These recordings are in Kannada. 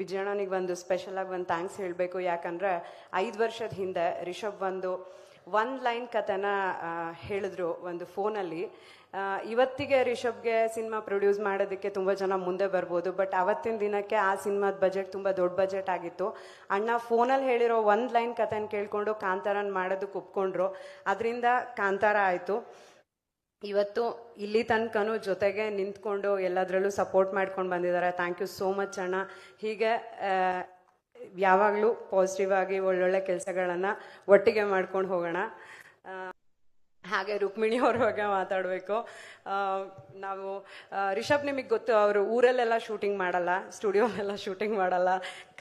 ವಿಜಯಣ್ಣನಿಗೆ ಒಂದು ಸ್ಪೆಷಲ್ ಆಗಿ ಒಂದು ಥ್ಯಾಂಕ್ಸ್ ಹೇಳಬೇಕು. ಯಾಕಂದ್ರೆ ಐದು ವರ್ಷದ ಹಿಂದೆ ರಿಷಬ್ ಒಂದು ಒನ್ ಲೈನ್ ಕಥೆನ ಹೇಳಿದ್ರು ಒಂದು ಫೋನಲ್ಲಿ. ಇವತ್ತಿಗೆ ರಿಷಬ್ಗೆ ಸಿನಿಮಾ ಪ್ರೊಡ್ಯೂಸ್ ಮಾಡೋದಕ್ಕೆ ತುಂಬ ಜನ ಮುಂದೆ ಬರ್ಬೋದು ಬಟ್ ಅವತ್ತಿನ ದಿನಕ್ಕೆ ಆ ಸಿನಿಮಾದ ಬಜೆಟ್ ತುಂಬ ದೊಡ್ಡ ಬಜೆಟ್ ಆಗಿತ್ತು. ಅಣ್ಣ ಫೋನಲ್ಲಿ ಹೇಳಿರೋ ಒಂದು ಲೈನ್ ಕಥೆನ ಕೇಳಿಕೊಂಡು ಕಾಂತಾರನ್ ಮಾಡೋದಕ್ಕೆ ಒಪ್ಕೊಂಡ್ರು. ಅದರಿಂದ ಕಾಂತಾರ ಆಯಿತು. ಇವತ್ತು ಇಲ್ಲಿ ತನಕನೂ ಜೊತೆಗೆ ನಿಂತ್ಕೊಂಡು ಎಲ್ಲದರಲ್ಲೂ ಸಪೋರ್ಟ್ ಮಾಡ್ಕೊಂಡು ಬಂದಿದ್ದಾರೆ. ಥ್ಯಾಂಕ್ ಯು ಸೋ ಮಚ್ ಅಣ್ಣ. ಹೀಗೆ ಯಾವಾಗಲೂ ಪಾಸಿಟಿವ್ ಆಗಿ ಒಳ್ಳೊಳ್ಳೆ ಕೆಲಸಗಳನ್ನು ಒಟ್ಟಿಗೆ ಮಾಡ್ಕೊಂಡು ಹೋಗೋಣ. ಹಾಗೆ ರುಕ್ಮಿಣಿ ಅವ್ರ ಬಗ್ಗೆ ಮಾತಾಡಬೇಕು. ನಾವು ರಿಷಬ್ ನಿಮಗೆ ಗೊತ್ತು, ಅವರು ಊರಲ್ಲೆಲ್ಲ ಶೂಟಿಂಗ್ ಮಾಡಲ್ಲ ಸ್ಟುಡಿಯೋಲೆಲ್ಲ ಶೂಟಿಂಗ್ ಮಾಡಲ್ಲ.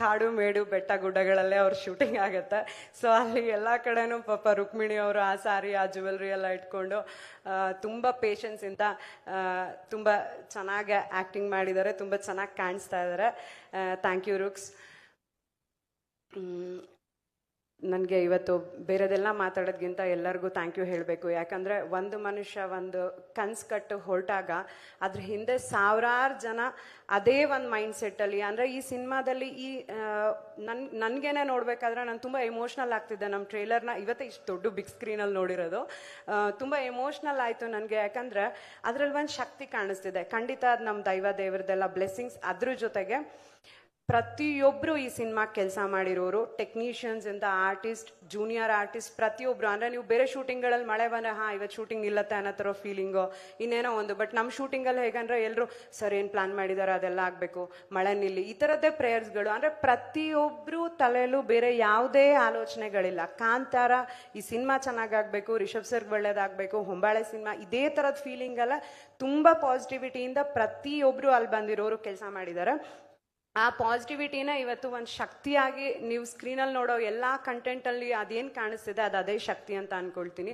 ಕಾಡು, ಮೇಡು, ಬೆಟ್ಟ, ಗುಡ್ಡಗಳಲ್ಲೇ ಅವ್ರ ಶೂಟಿಂಗ್ ಆಗುತ್ತೆ. ಸೊ ಅಲ್ಲಿ ಎಲ್ಲ ಕಡೆನೂ ಪಾಪ ರುಕ್ಮಿಣಿ ಅವರು ಆ ಸಾರಿ, ಆ ಜ್ಯುವೆಲ್ರಿ ಎಲ್ಲ ಇಟ್ಕೊಂಡು ತುಂಬ ಪೇಷನ್ಸ್ ಪೇಷನ್ಸಿಂದ ತುಂಬ ಚೆನ್ನಾಗಿ ಆ್ಯಕ್ಟಿಂಗ್ ಮಾಡಿದ್ದಾರೆ, ತುಂಬ ಚೆನ್ನಾಗಿ ಕಾಣಿಸ್ತಾ ಇದ್ದಾರೆ. ಥ್ಯಾಂಕ್ ಯು ರುಕ್ಸ್ ನನಗೆ ಇವತ್ತು ಬೇರೆದೆಲ್ಲ ಮಾತಾಡೋದ್ಗಿಂತ ಎಲ್ಲರಿಗೂ ಥ್ಯಾಂಕ್ ಯು ಹೇಳಬೇಕು. ಯಾಕಂದರೆ ಒಂದು ಮನುಷ್ಯ ಒಂದು ಕನ್ಸು ಕಟ್ಟು ಹೊರಟಾಗ ಅದ್ರ ಹಿಂದೆ ಸಾವಿರಾರು ಜನ ಅದೇ ಒಂದು ಮೈಂಡ್ ಸೆಟ್ಟಲ್ಲಿ ಅಂದರೆ ಈ ಸಿನಿಮಾದಲ್ಲಿ ಈ ನನ್, ನನಗೇನೆ ನೋಡಬೇಕಾದ್ರೆ ನಾನು ತುಂಬ ಎಮೋಷ್ನಲ್ ಆಗ್ತಿದ್ದೆ ನಮ್ಮ ಟ್ರೇಲರ್ನ ಇವತ್ತೇ ಇಷ್ಟು ದೊಡ್ಡ ಬಿಗ್ ಸ್ಕ್ರೀನಲ್ಲಿ ನೋಡಿರೋದು. ತುಂಬ ಎಮೋಷ್ನಲ್ ಆಯಿತು ನನಗೆ. ಯಾಕಂದರೆ ಅದರಲ್ಲಿ ಒಂದು ಶಕ್ತಿ ಕಾಣಿಸ್ತಿದೆ. ಖಂಡಿತ ಅದು ನಮ್ಮ ದೈವ ದೇವರದೆಲ್ಲ ಬ್ಲೆಸ್ಸಿಂಗ್ಸ್ ಅದ್ರ ಜೊತೆಗೆ. ಪ್ರತಿಯೊಬ್ಬರು ಈ ಸಿನಿಮಾ ಕೆಲಸ ಮಾಡಿರೋರು ಟೆಕ್ನಿಷಿಯನ್ಸ್ ಇಂದ ಆರ್ಟಿಸ್ಟ್ ಜೂನಿಯರ್ ಆರ್ಟಿಸ್ಟ್ ಪ್ರತಿಯೊಬ್ಬರು ಅಂದ್ರೆ ನೀವು ಬೇರೆ ಶೂಟಿಂಗ್ಗಳಲ್ಲಿ ಮಳೆ ಬಂದ್ರೆ, ಹಾ, ಇವತ್ತು ಶೂಟಿಂಗ್ ಇಲ್ಲತ್ತೆ ಅನ್ನೋ ಥರ ಫೀಲಿಂಗು ಇನ್ನೇನೋ ಒಂದು. ಬಟ್ ನಮ್ಮ ಶೂಟಿಂಗಲ್ಲಿ ಹೇಗಂದ್ರೆ ಎಲ್ಲರೂ ಸರ್, ಏನು ಪ್ಲಾನ್ ಮಾಡಿದ್ದಾರೆ ಅದೆಲ್ಲ ಆಗಬೇಕು. ಮಳೆ ನಿಲ್ಲಿ. ಈ ಥರದ್ದೇ ಪ್ರೇಯರ್ಸ್ಗಳು ಅಂದರೆ ಪ್ರತಿಯೊಬ್ಬರು ತಲೆಯಲ್ಲೂ ಬೇರೆ ಯಾವುದೇ ಆಲೋಚನೆಗಳಿಲ್ಲ. ಕಾಂತಾರ, ಈ ಸಿನಿಮಾ ಚೆನ್ನಾಗಾಗಬೇಕು, ರಿಷಬ್ ಸರ್ಗೆ ಒಳ್ಳೇದಾಗಬೇಕು, ಹೊಂಬಾಳೆ ಸಿನಿಮಾ, ಇದೇ ಥರದ ಫೀಲಿಂಗ್ ಎಲ್ಲ ತುಂಬ ಪಾಸಿಟಿವಿಟಿಯಿಂದ ಪ್ರತಿಯೊಬ್ಬರು ಅಲ್ಲಿ ಬಂದಿರೋರು ಕೆಲಸ ಮಾಡಿದ್ದಾರೆ ಆ ಪಾಸಿಟಿವಿಟಿನ ಇವತ್ತು ಒಂದು ಶಕ್ತಿಯಾಗಿ ನೀವು ಸ್ಕ್ರೀನಲ್ಲಿ ನೋಡೋ ಎಲ್ಲ ಕಂಟೆಂಟಲ್ಲಿ ಅದೇನು ಕಾಣಿಸ್ತಿದೆ ಅದು ಅದೇ ಶಕ್ತಿ ಅಂತ ಅನ್ಕೊಳ್ತೀನಿ.